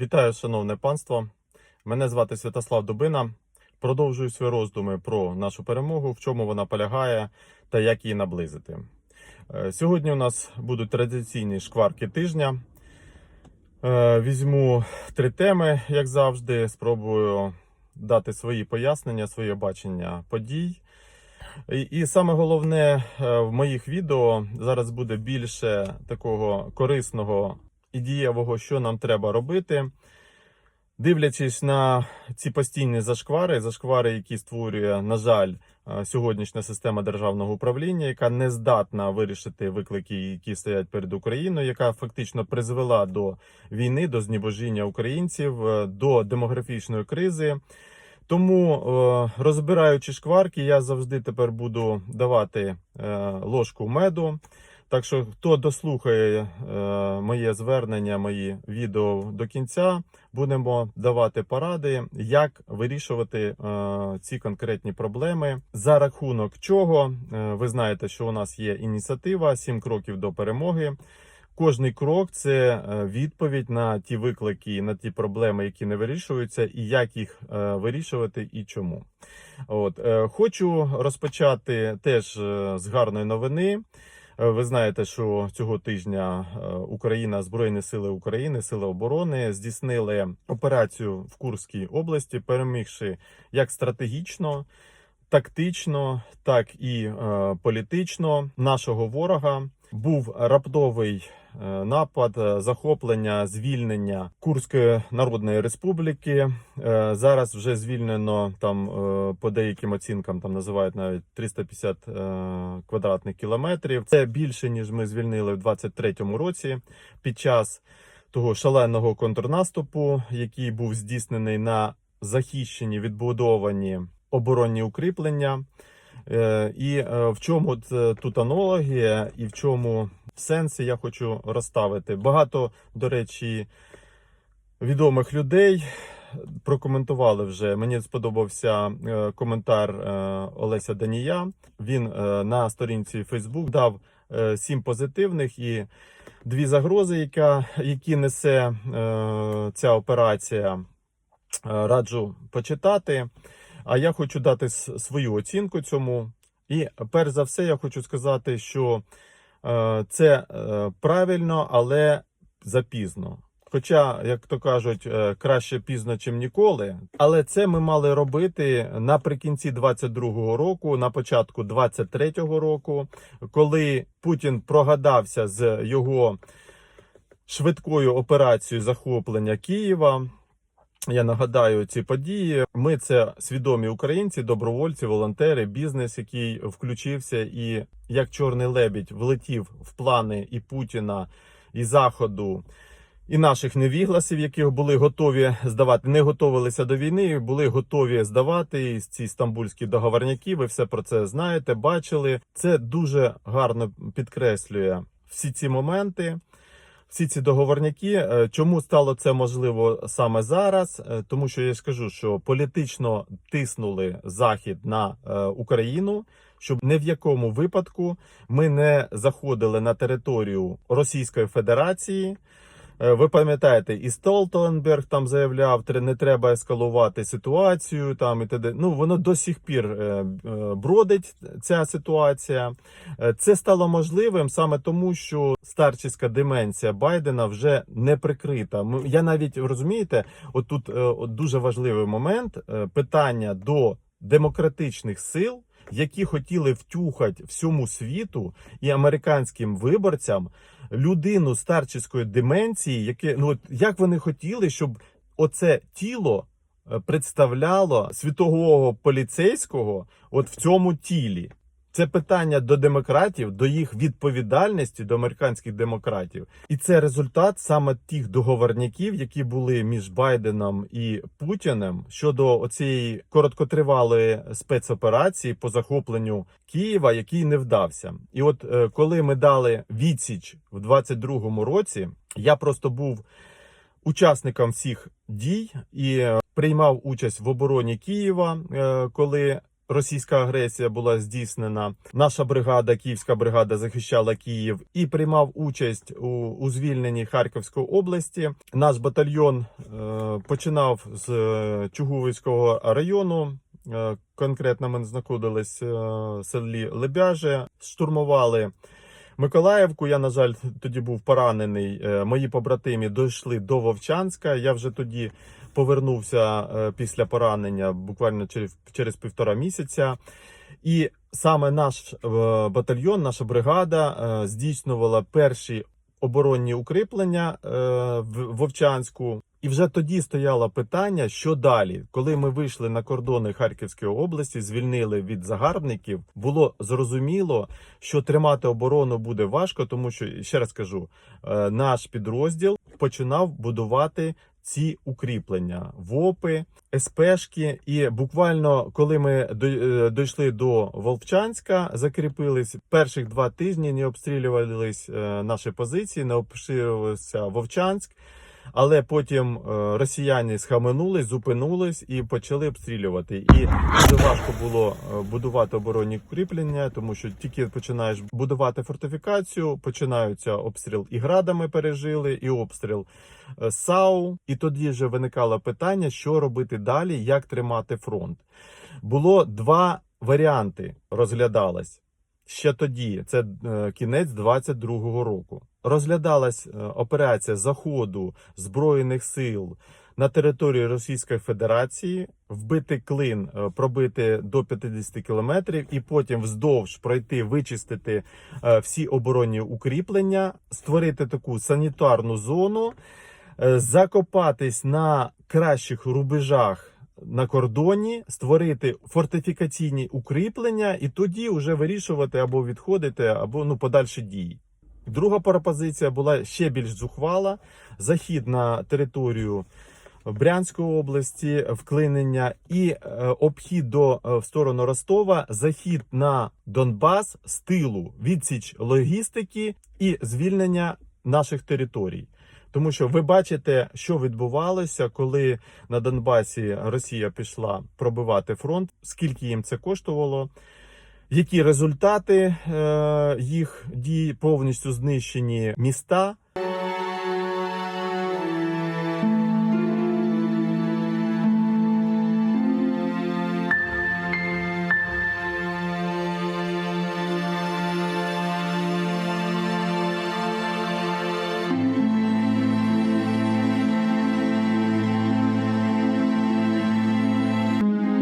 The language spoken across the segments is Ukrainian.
Вітаю, шановне панство. Мене звати Святослав Дубина. Продовжую свої роздуми про нашу перемогу, в чому вона полягає та як її наблизити. Е, Сьогодні у нас будуть традиційні шкварки тижня. Е, Візьму три теми, як завжди. Спробую дати свої пояснення, своє бачення подій. І, саме головне е, в моїх відео зараз буде більше такого корисного і дієвого, що нам треба робити. Дивлячись на ці постійні зашквари, зашквари, які створює, на жаль, е, сьогоднішня система державного управління, яка не здатна вирішити виклики, які стоять перед Україною, яка фактично призвела до війни, до знебожіння українців, е, до демографічної кризи. Тому, е, розбираючи шкварки, я завжди тепер буду давати ложку меду. Так що, хто дослухає е, моє звернення, мої відео до кінця, будемо давати поради, як вирішувати е, ці конкретні проблеми. За рахунок чого е, ви знаєте, що у нас є ініціатива «7 кроків до перемоги. Кожний крок це відповідь на ті виклики, на ті проблеми, які не вирішуються, і як їх вирішувати і чому. От хочу розпочати теж з гарної новини. Е, Ви знаєте, що цього тижня е, Україна, Збройні Сили України, Сили оборони здійснили операцію в Курській області, перемігши як стратегічно, тактично, так і е, політично нашого ворога. Був раптовий е, напад, е, захоплення, звільнення Курської Народної Республіки. Е, Зараз вже звільнено там по деяким оцінкам там називають навіть 350 е, квадратних кілометрів. Це більше ніж ми звільнили в 23-му році під час того шаленого контрнаступу, який був здійснений на захищені відбудовані оборонні укріплення. Е, І е, в чому т- тут аналогія, і в чому сенси я хочу розставити. Багато, до речі, відомих людей прокоментували вже. Мені сподобався е, коментар е, Олеся Данія. Він е, на сторінці Facebook дав е, сім позитивних і дві загрози, яка, які несе е, ця операція. Е, Раджу почитати. А я хочу дати свою оцінку цьому. І перш за все, я хочу сказати, що е, це е, правильно, але запізно. Хоча, як то кажуть, е, краще пізно, чим ніколи. Але це ми мали робити наприкінці 22-го року, на початку 23-го року, коли Путін прогадався з його швидкою операцією захоплення Києва. Я нагадаю ці події. Ми це свідомі українці, добровольці, волонтери, бізнес, який включився, і як чорний лебідь влетів в плани і Путіна, і Заходу, і наших невігласів, які були готові здавати, не готувалися до війни, були готові здавати ці стамбульські договорняки. Ви все про це знаєте, бачили. Це дуже гарно підкреслює всі ці моменти всі ці договорняки. Е, Чому стало це можливо саме зараз? Е, Тому що я скажу, що політично тиснули захід на е, Україну, щоб не в якому випадку ми не заходили на територію Російської Федерації. Е, Ви пам'ятаєте, і Столтенберг там заявляв, «Тре- не треба ескалувати ситуацію. Там і т.д. Ну воно до сих пір е, е, бродить ця ситуація. Це стало можливим саме тому, що старчиська деменція Байдена вже не прикрита. Я навіть розумієте, отут от дуже важливий момент питання до демократичних сил. Які хотіли втюхати всьому світу і американським виборцям людину старчиської деменції, яке ну от як вони хотіли, щоб оце тіло е, представляло світового поліцейського от в цьому тілі. Це питання до демократів, до їх відповідальності, до американських демократів, і це результат саме тих договорняків, які були між Байденом і Путіним щодо оцієї короткотривалої спецоперації по захопленню Києва, який не вдався. І от е, коли ми дали відсіч в 22-му році, я просто був учасником всіх дій і е, приймав участь в обороні Києва, е, коли російська агресія була здійснена. Наша бригада, Київська бригада, захищала Київ і приймав участь у, у звільненні Харківської області. Наш батальйон е, починав з е, Чугуївського району. Е, Конкретно ми знаходились е, в селі Лебяже, штурмували Миколаївку. Я, на жаль, тоді був поранений. Е, Мої побратимі дійшли до Вовчанська. Я вже тоді повернувся е, після поранення буквально через, через півтора місяця. І саме наш е, батальйон, наша бригада е, здійснювала перші оборонні укріплення в Вовчанську. І вже тоді стояло питання, що далі, коли ми вийшли на кордони Харківської області, звільнили від загарбників, було зрозуміло, що тримати оборону буде важко, тому що ще раз кажу, наш підрозділ починав будувати ці укріплення, ВОПи, СПшки. І буквально, коли ми е, дійшли до Волчанська, закріпились перших два тижні, не обстрілювались е, наші позиції, не обстрілювався Вовчанськ. Але потім е, росіяни схаменулись, зупинились і почали обстрілювати. І дуже важко було е, будувати оборонні укріплення, тому що тільки починаєш будувати фортифікацію, починаються обстріл і градами пережили, і обстріл е, САУ. І тоді вже виникало питання, що робити далі, як тримати фронт. Було два варіанти, розглядалось. Ще тоді, це е, кінець 22-го року. Розглядалась е, операція заходу збройних сил на території Російської Федерації, вбити клин, е, пробити до 50 кілометрів, і потім вздовж пройти, вичистити всі оборонні укріплення, створити таку санітарну зону, закопатись на кращих рубежах на кордоні, створити фортифікаційні укріплення і тоді вже вирішувати або відходити, або ну подальші дії. Друга пропозиція була ще більш зухвала: захід на територію Брянської області, вклинення і е, обхід до е, в сторону Ростова, захід на Донбас з тилу, відсіч логістики і звільнення наших територій. Тому що ви бачите, що відбувалося, коли на Донбасі Росія пішла пробивати фронт, скільки їм це коштувало, які результати е, їх дій повністю знищені міста.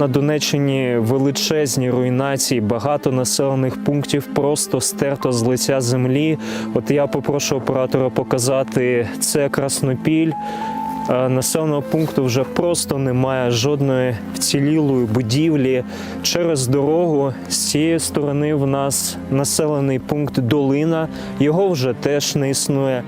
На Донеччині величезні руйнації, багато населених пунктів просто стерто з лиця землі. От я попрошу оператора показати це Краснопіль. Е, Населеного пункту вже просто немає жодної вцілілої будівлі. Через дорогу з цієї сторони в нас населений пункт Долина. Його вже теж не існує.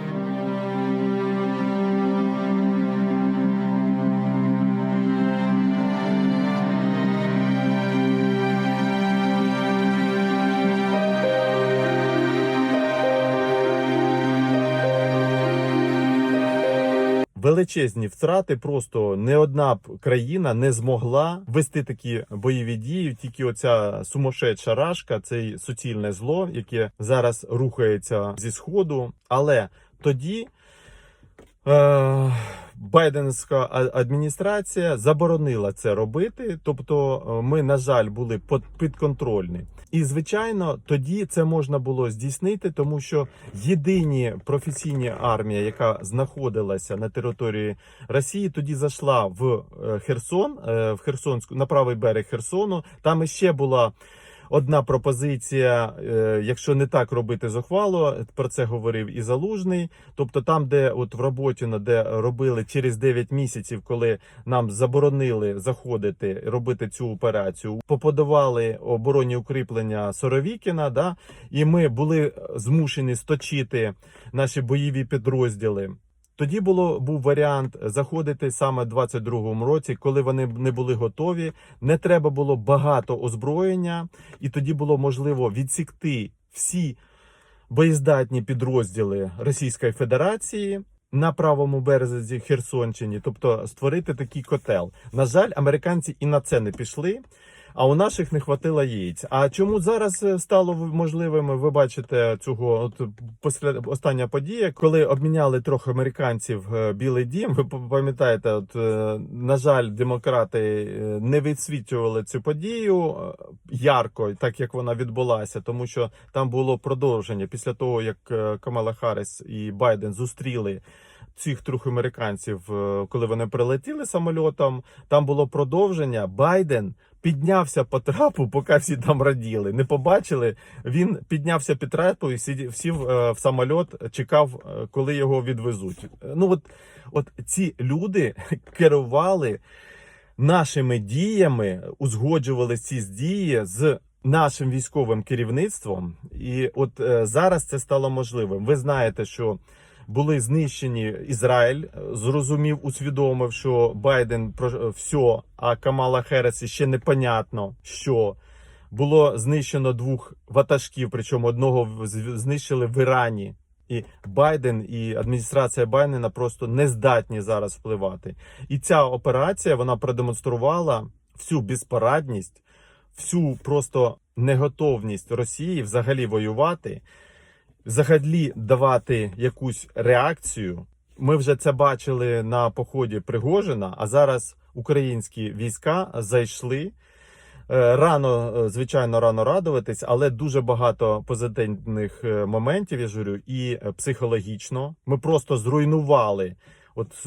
Величезні втрати, просто не одна країна не змогла вести такі бойові дії. Тільки оця сумасшедша рашка, це суцільне зло, яке зараз рухається зі сходу. Але тоді е, Байденська адміністрація заборонила це робити. Тобто, е, ми, на жаль, були підконтрольні. І звичайно, тоді це можна було здійснити, тому що єдині професійні армія, яка знаходилася на території Росії, тоді зайшла в е, Херсон, в Херсонську на правий берег Херсону. Там іще була. Одна пропозиція, е, якщо не так робити зухвало, про це говорив і Залужний. Тобто, там, де от в Роботіно, де робили через 9 місяців, коли нам заборонили заходити, робити цю операцію, поподавали оборонні укріплення Соровікіна, да, і ми були змушені сточити наші бойові підрозділи. Тоді було був варіант заходити саме в 22-му році, коли вони не були готові. Не треба було багато озброєння, і тоді було можливо відсікти всі боєздатні підрозділи Російської Федерації на правому березі Херсонщині, тобто створити такий котел. На жаль, американці і на це не пішли. А у наших не хватило яєць. А чому зараз е, стало можливим? Ви бачите цього от після остання подія, коли обміняли трьох американців е, Білий Дім. Ви пам'ятаєте, от е, на жаль, демократи не відсвітлювали цю подію ярко, так як вона відбулася, тому що там було продовження після того, як Камала Харріс і Байден зустріли. Цих трьох американців, коли вони прилетіли самольотом, там було продовження. Байден піднявся по трапу, поки всі там раділи. Не побачили. Він піднявся під трапу і сидів, сів е, в самольот, чекав, е, коли його відвезуть. Е, Ну от, от ці люди керували нашими діями, узгоджували ці дії з. Нашим військовим керівництвом, і от е, зараз це стало можливим. Ви знаєте, що були знищені Ізраїль, е, зрозумів, усвідомив, що Байден про е, все, а Камала Херес ще непонятно, що було знищено двох ватажків, причому одного знищили в Ірані. І Байден і адміністрація Байдена просто не здатні зараз впливати. І ця операція вона продемонструвала всю безпорадність, всю просто неготовність Росії взагалі воювати взагалі давати якусь реакцію. Ми вже це бачили на поході Пригожина, а зараз українські війська зайшли. Е, Рано, е, звичайно, рано радуватись, але дуже багато позитивних е, моментів, я ж говорю, і психологічно. Ми просто зруйнували от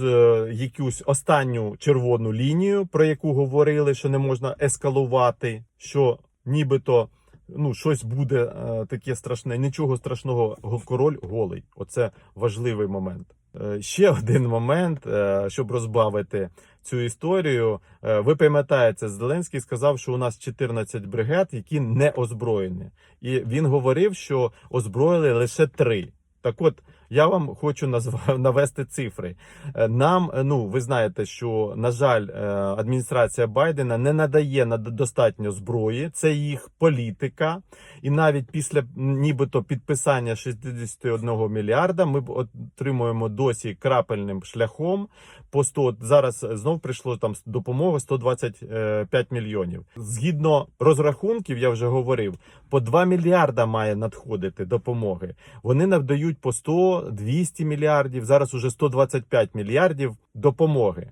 якусь останню червону лінію, про яку говорили, що не можна ескалувати, що нібито ну, щось буде е, таке страшне. Нічого страшного, Говкороль голий. Оце важливий момент. Е, ще один момент, е, щоб розбавити цю історію. Е, ви пам'ятаєте, Зеленський сказав, що у нас 14 бригад, які не озброєні. І він говорив, що озброїли лише три. Так от, я вам хочу назва- навести цифри. Е, Нам, е, ну ви знаєте, що на жаль, е, адміністрація Байдена не надає над- достатньо зброї. Це їх політика. І навіть після нібито підписання 61 мільярда ми отримуємо досі крапельним шляхом. По 100, зараз знов прийшло там допомога 125 мільйонів. Згідно розрахунків, я вже говорив, по 2 мільярда має надходити допомоги. Вони надають по 100, 200 мільярдів, зараз уже 125 мільярдів допомоги.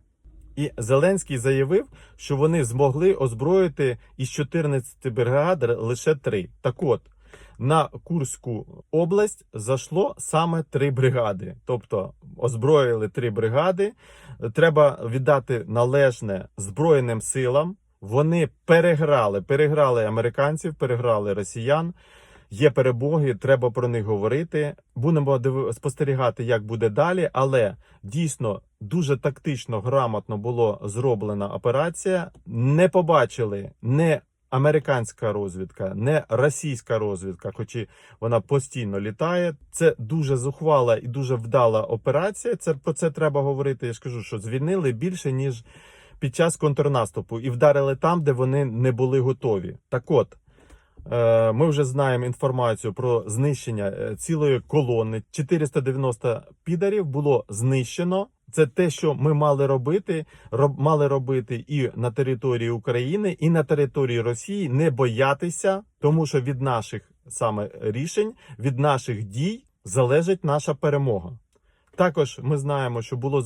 І Зеленський заявив, що вони змогли озброїти із 14 бригад лише 3. Так от, на Курську область зайшло саме 3 бригади. Тобто озброїли 3 бригади. Треба віддати належне Збройним силам. Вони переграли, переграли американців, переграли росіян. Є перемоги, треба про них говорити. Будемо спостерігати, як буде далі. Але дійсно дуже тактично, грамотно було зроблена операція. Не побачили не американська розвідка, не російська розвідка, хоч і вона постійно літає. Це дуже зухвала і дуже вдала операція. Це про це треба говорити. Я ж кажу, що звільнили більше ніж під час контрнаступу і вдарили там, де вони не були готові. Так от. Е, Ми вже знаємо інформацію про знищення е, цілої колони. 490 підарів було знищено. Це те, що ми мали робити, роб, мали робити і на території України, і на території Росії, не боятися, тому що від наших саме рішень, від наших дій залежить наша перемога. Також ми знаємо, що було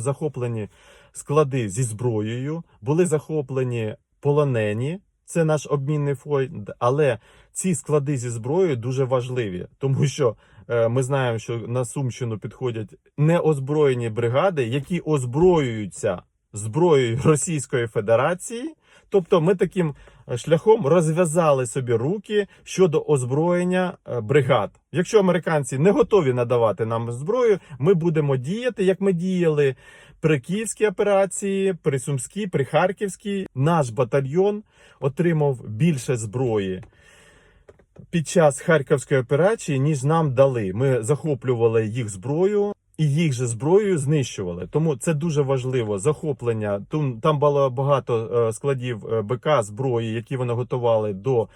захоплені склади зі зброєю, були захоплені полонені. Це наш обмінний фонд, але ці склади зі зброєю дуже важливі, тому що е, ми знаємо, що на Сумщину підходять неозброєні бригади, які озброюються зброєю Російської Федерації. Тобто, ми таким е, шляхом розв'язали собі руки щодо озброєння е, бригад. Якщо американці не готові надавати нам зброю, ми будемо діяти, як ми діяли при Київській операції, при Сумській, при Харківській. Наш батальйон отримав більше зброї під час Харківської операції, ніж нам дали. Ми захоплювали їх зброю. І їх же зброєю знищували. Тому це дуже важливо. Захоплення. Там було багато е, складів е, БК зброї, які вони готували до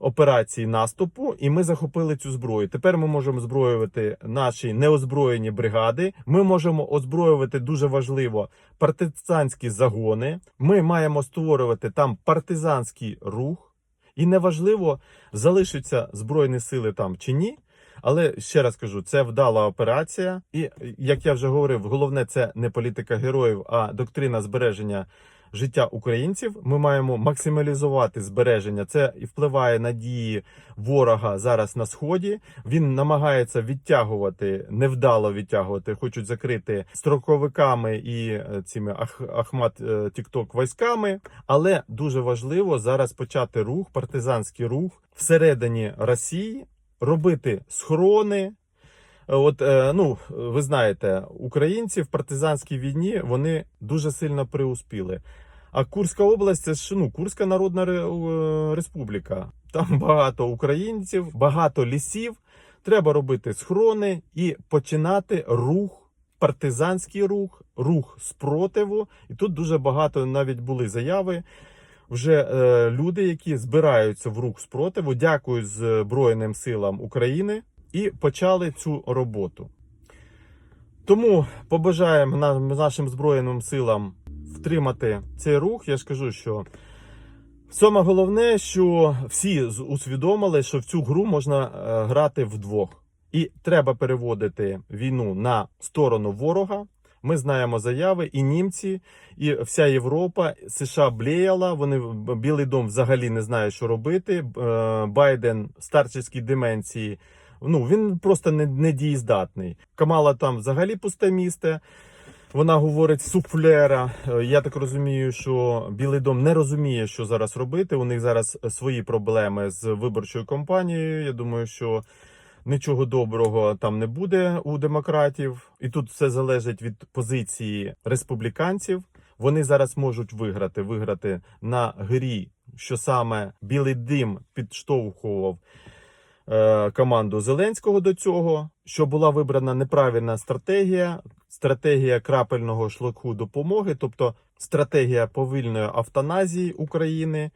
операції наступу, і ми захопили цю зброю. Тепер ми можемо зброювати наші неозброєні бригади. Ми можемо озброювати дуже важливо партизанські загони. Ми маємо створювати там партизанський рух, і неважливо, залишаться збройні сили там чи ні. Але ще раз кажу, це вдала операція, і як я вже говорив, головне це не політика героїв, а доктрина збереження життя українців. Ми маємо максималізувати збереження. Це і впливає на дії ворога зараз на сході. Він намагається відтягувати, невдало відтягувати, хочуть закрити строковиками і е, цими ах, Ахмат е, Тікток військами. Але дуже важливо зараз почати рух, партизанський рух всередині Росії, робити схорони. От, е, ну, ви знаєте, українці в партизанській війні вони дуже сильно приуспіли. А Курська область це ж ну, Курська Народна е, Республіка. Там багато українців, багато лісів. Треба робити схорони і починати рух, партизанський рух, рух спротиву. І тут дуже багато навіть були заяви. Вже е, люди, які збираються в рух спротиву, дякую Збройним силам України і почали цю роботу. Тому побажаємо нашим Збройним силам втримати цей рух. Я ж кажу, що саме головне, що всі усвідомили, що в цю гру можна е, грати вдвох. І треба переводити війну на сторону ворога. Ми знаємо заяви, і німці, і вся Європа, США блеяла. Вони Білий дом взагалі не знає, що робити. Е, Байден старчеській деменції. Ну він просто не, не дієздатний. Камала там взагалі пусте місце. Вона говорить суфлера. Е, Я так розумію, що Білий дом не розуміє, що зараз робити. У них зараз свої проблеми з виборчою кампанією. Я думаю, що нічого доброго там не буде у демократів. І тут все залежить від позиції республіканців. Вони зараз можуть виграти, виграти на грі, що саме Білий Дим підштовхував команду Зеленського до цього, що була вибрана неправильна стратегія, стратегія крапельного шлаку допомоги, тобто стратегія повільної автоназії України.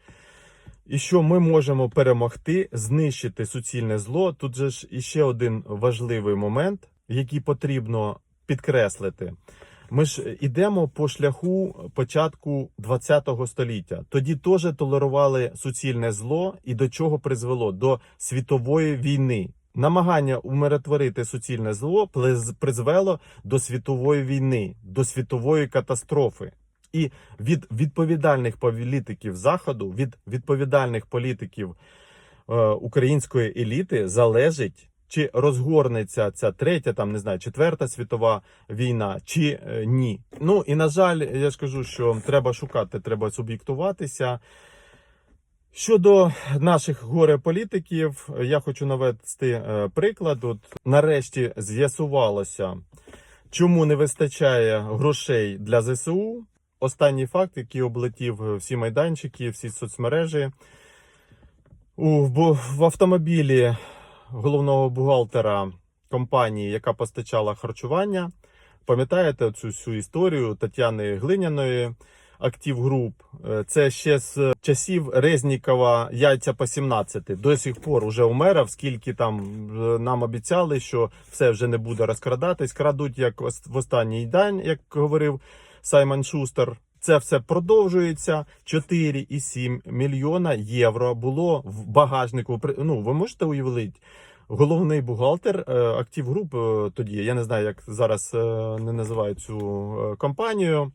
І що ми можемо перемогти, знищити суцільне зло. Тут же ж іще один важливий момент, який потрібно підкреслити. Ми ж ідемо по шляху початку ХХ століття. Тоді теж толерували суцільне зло, і до чого призвело? До світової війни. Намагання умиротворити суцільне зло призвело до світової війни, до світової катастрофи. І від відповідальних політиків заходу, від відповідальних політиків е, української еліти залежить, чи розгорнеться ця третя, там не знаю, четверта світова війна, чи е, ні. Ну і на жаль, я ж кажу, що треба шукати, треба суб'єктуватися. Щодо наших горе-політиків, я хочу навести е, приклад. От нарешті з'ясувалося, чому не вистачає грошей для ЗСУ. Останній факт, який облетів всі майданчики, всі соцмережі. У, в, в автомобілі головного бухгалтера компанії, яка постачала харчування. Пам'ятаєте цю всю історію Тетяни Глиняної, Актив Груп? Е, Це ще з часів Резнікова яйця по 17. До сих пор уже у мера, скільки там е, нам обіцяли, що все вже не буде розкрадатись. Крадуть як в останній день, як говорив Саймон Шустер. Це все продовжується. 4,7 мільйона євро було в багажнику. Ну, ви можете уявити? Головний бухгалтер е, Актив Груп е, тоді, я не знаю, як зараз е, не називають цю е, компанію.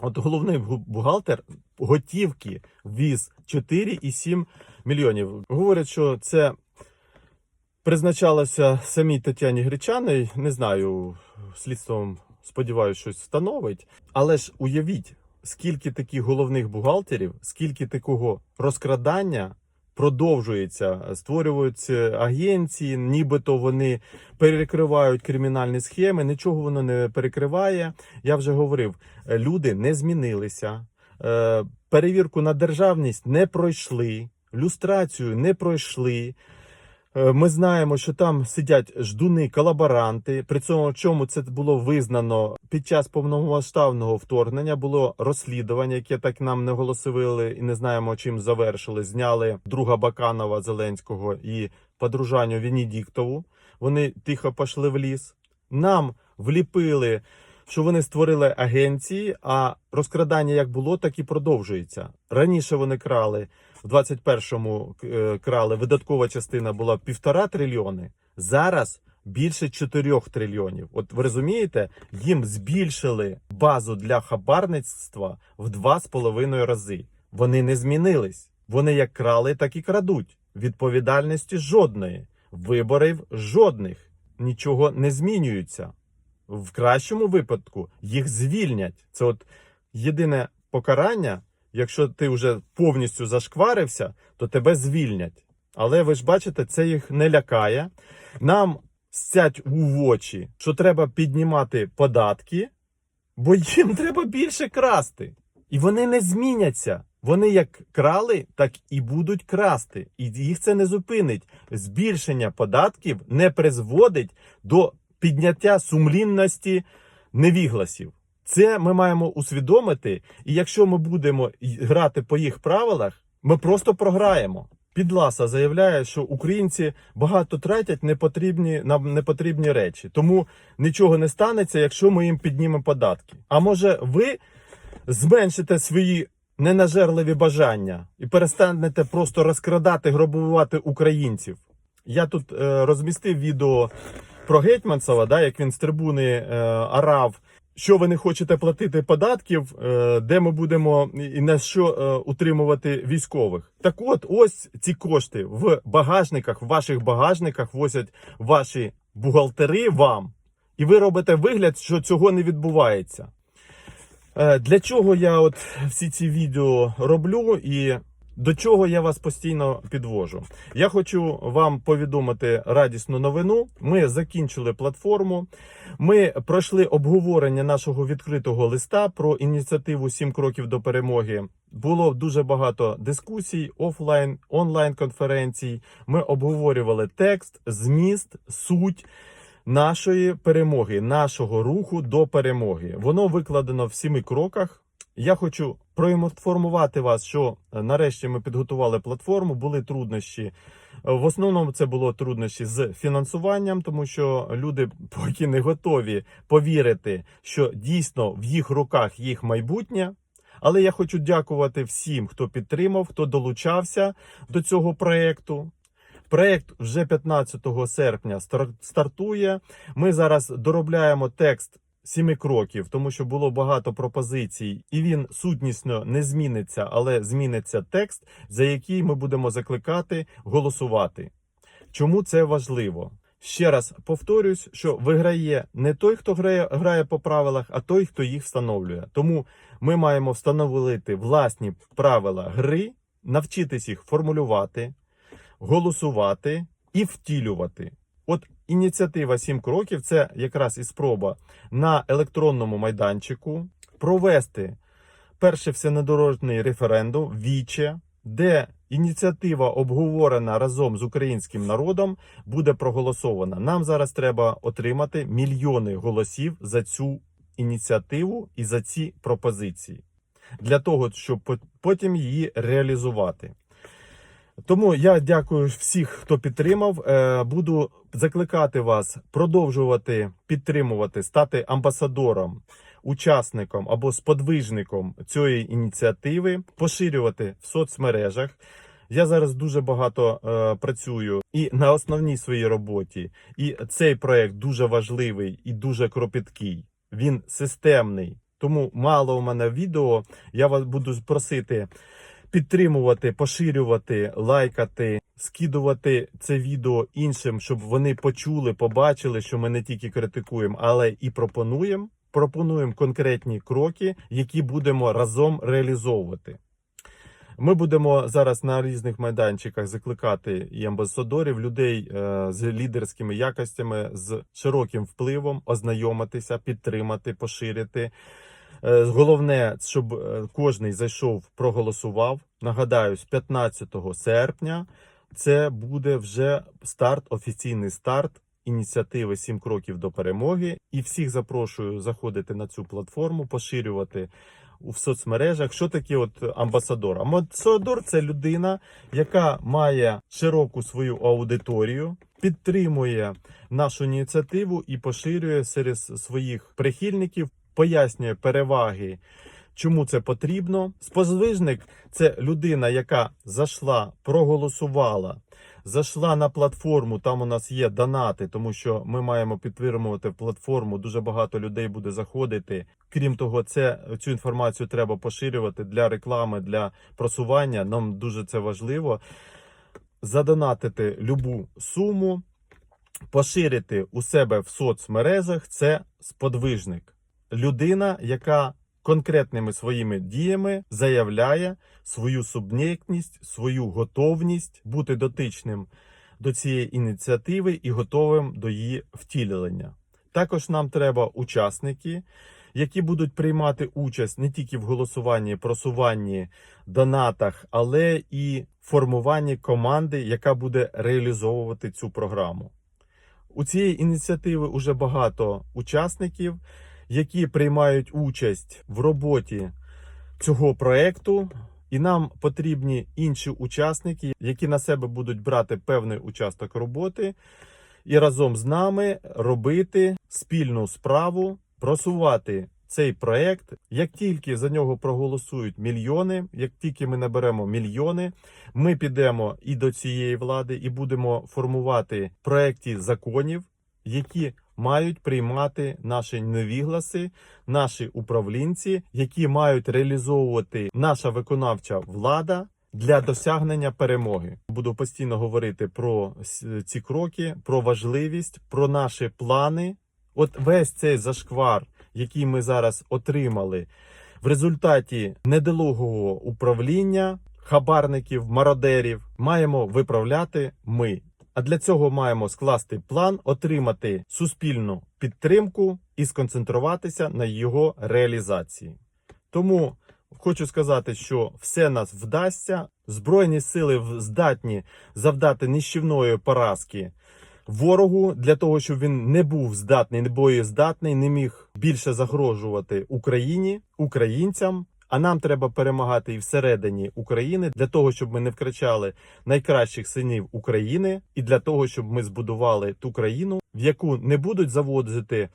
От головний бухгалтер готівки віз 4,7 мільйонів. Говорять, що це призначалося самій Тетяні Гречаний. Не знаю, слідством сподіваюся, щось встановить. Але ж уявіть, скільки таких головних бухгалтерів, скільки такого розкрадання продовжується, створюються агенції, нібито вони перекривають кримінальні схеми. Нічого воно не перекриває. Я вже говорив, е, люди не змінилися, е, перевірку на державність не пройшли, люстрацію не пройшли. Е, Ми знаємо, що там сидять ждуни, колаборанти. При цьому чому це було визнано під час повномасштабного вторгнення було розслідування, яке так нам не голосували і не знаємо, чим завершили. Зняли друга Баканова Зеленського і подружанню Венедіктову. Вони тихо пішли в ліс. Нам вліпили, що вони створили агенції, а розкрадання як було, так і продовжується. Раніше вони крали в 21-му е, крали. Видаткова частина була півтора трильйони. Зараз більше 4 трильйонів. От ви розумієте, їм збільшили базу для хабарництва в два з половиною рази. Вони не змінились. Вони як крали, так і крадуть. Відповідальності жодної, виборів жодних. Нічого не змінюється. В кращому випадку їх звільнять. Це от єдине покарання. Якщо ти вже повністю зашкварився, то тебе звільнять. Але ви ж бачите, це їх не лякає. Нам стять у очі, що треба піднімати податки, бо їм треба більше красти. І вони не зміняться. Вони як крали, так і будуть красти. І їх це не зупинить. Збільшення податків не призводить до підняття сумлінності невігласів. Це ми маємо усвідомити, і якщо ми будемо грати по їх правилах, ми просто програємо. Підласа заявляє, що українці багато тратять непотрібні на непотрібні речі, тому нічого не станеться, якщо ми їм піднімемо податки. А може, ви зменшите свої ненажерливі бажання і перестанете просто розкрадати, грабувати українців? Я тут е, розмістив відео про Гетьманцева, да, як він з трибуни е, арав, що ви не хочете платити податків, е, де ми будемо і на що е, утримувати військових. Так от, ось ці кошти в багажниках, в ваших багажниках возять ваші бухгалтери вам, і ви робите вигляд, що цього не відбувається. Е, Для чого я от всі ці відео роблю і до чого я вас постійно підвожу? Я хочу вам повідомити радісну новину. Ми закінчили платформу. Ми пройшли обговорення нашого відкритого листа про ініціативу «7 кроків до перемоги. Було дуже багато дискусій, офлайн, онлайн конференцій. Ми обговорювали текст, зміст, суть нашої перемоги, нашого руху до перемоги. Воно викладено в сіми кроках. Я хочу проінформувати вас, що е, нарешті ми підготували платформу. Були труднощі. Е, В основному це було труднощі з фінансуванням, тому що люди поки не готові повірити, що дійсно в їх руках їх майбутнє. Але я хочу дякувати всім, хто підтримав, хто долучався до цього проекту. Проект вже 15 серпня стартує. Ми зараз доробляємо текст сіми кроків, тому що було багато пропозицій, і він сутнісно не зміниться, але зміниться текст, за який ми будемо закликати голосувати. Чому це важливо? Ще раз повторюсь, що виграє не той, хто грає, грає по правилах, а той, хто їх встановлює. Тому ми маємо встановити власні правила гри, навчитись їх формулювати, голосувати і втілювати. От ініціатива «7 кроків це якраз і спроба на електронному майданчику провести перший всенедорожний референдум віче, де ініціатива обговорена разом з українським народом буде проголосована. Нам зараз треба отримати мільйони голосів за цю ініціативу і за ці пропозиції для того, щоб по- потім її реалізувати. Тому я дякую всіх, хто підтримав. Е, Буду закликати вас продовжувати підтримувати, стати амбасадором, учасником або сподвижником цієї ініціативи, поширювати в соцмережах. Я зараз дуже багато е, працюю і на основній своїй роботі. І цей проект дуже важливий і дуже кропіткий. Він системний. Тому мало у мене відео. Я вас буду просити підтримувати, поширювати, лайкати, скидувати це відео іншим, щоб вони почули, побачили, що ми не тільки критикуємо, але і пропонуємо. Пропонуємо конкретні кроки, які будемо разом реалізовувати. Ми будемо зараз на різних майданчиках закликати і амбасадорів, людей е, з лідерськими якостями, з широким впливом, ознайомитися, підтримати, поширити. Е, Головне, щоб е, кожний зайшов, проголосував. Нагадаю, з 15 серпня це буде вже старт, офіційний старт ініціативи «7 кроків до перемоги. І всіх запрошую заходити на цю платформу, поширювати в соцмережах. Що таке от амбасадор? Амбасадор це людина, яка має широку свою аудиторію, підтримує нашу ініціативу і поширює серед своїх прихильників, пояснює переваги. Чому це потрібно? Спозвижник це людина, яка зайшла, проголосувала, зайшла на платформу. Там у нас є донати, тому що ми маємо підтримувати платформу. Дуже багато людей буде заходити. Крім того, це цю інформацію треба поширювати для реклами, для просування. Нам дуже це важливо. Задонатити любу суму, поширити у себе в соцмережах. Це сподвижник, людина, яка конкретними своїми діями заявляє свою суб'єктність, свою готовність бути дотичним до цієї ініціативи і готовим до її втілення. Також нам треба учасники, які будуть приймати участь не тільки в голосуванні, просуванні, донатах, але і формуванні команди, яка буде реалізовувати цю програму. У цієї ініціативи вже багато учасників, які приймають участь в роботі цього проекту. І нам потрібні інші учасники, які на себе будуть брати певний участок роботи, і разом з нами робити спільну справу, просувати цей проект. Як тільки за нього проголосують мільйони, як тільки ми наберемо мільйони, ми підемо і до цієї влади, і будемо формувати проекти законів, які мають приймати наші невігласи, наші управлінці, які мають реалізовувати наша виконавча влада для досягнення перемоги. Буду постійно говорити про ці кроки, про важливість, про наші плани. От весь цей зашквар, який ми зараз отримали в результаті недолугого управління, хабарників, мародерів, маємо виправляти ми. А для цього маємо скласти план, отримати суспільну підтримку і сконцентруватися на його реалізації. Тому хочу сказати, що все нас вдасться. Збройні сили здатні завдати нищівної поразки ворогу для того, щоб він не був здатний, не боєздатний, не міг більше загрожувати Україні, українцям. А нам треба перемагати і всередині України для того, щоб ми не вкрачали найкращих синів України, і для того, щоб ми збудували ту країну, в яку не будуть заводити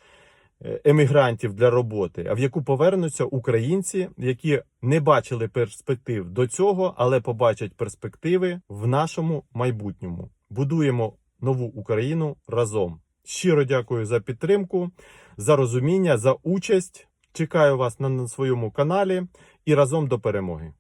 е, емігрантів для роботи, а в яку повернуться українці, які не бачили перспектив до цього, але побачать перспективи в нашому майбутньому. Будуємо нову Україну разом. Щиро дякую за підтримку, за розуміння, за участь. Чекаю вас на, своєму каналі і разом до перемоги.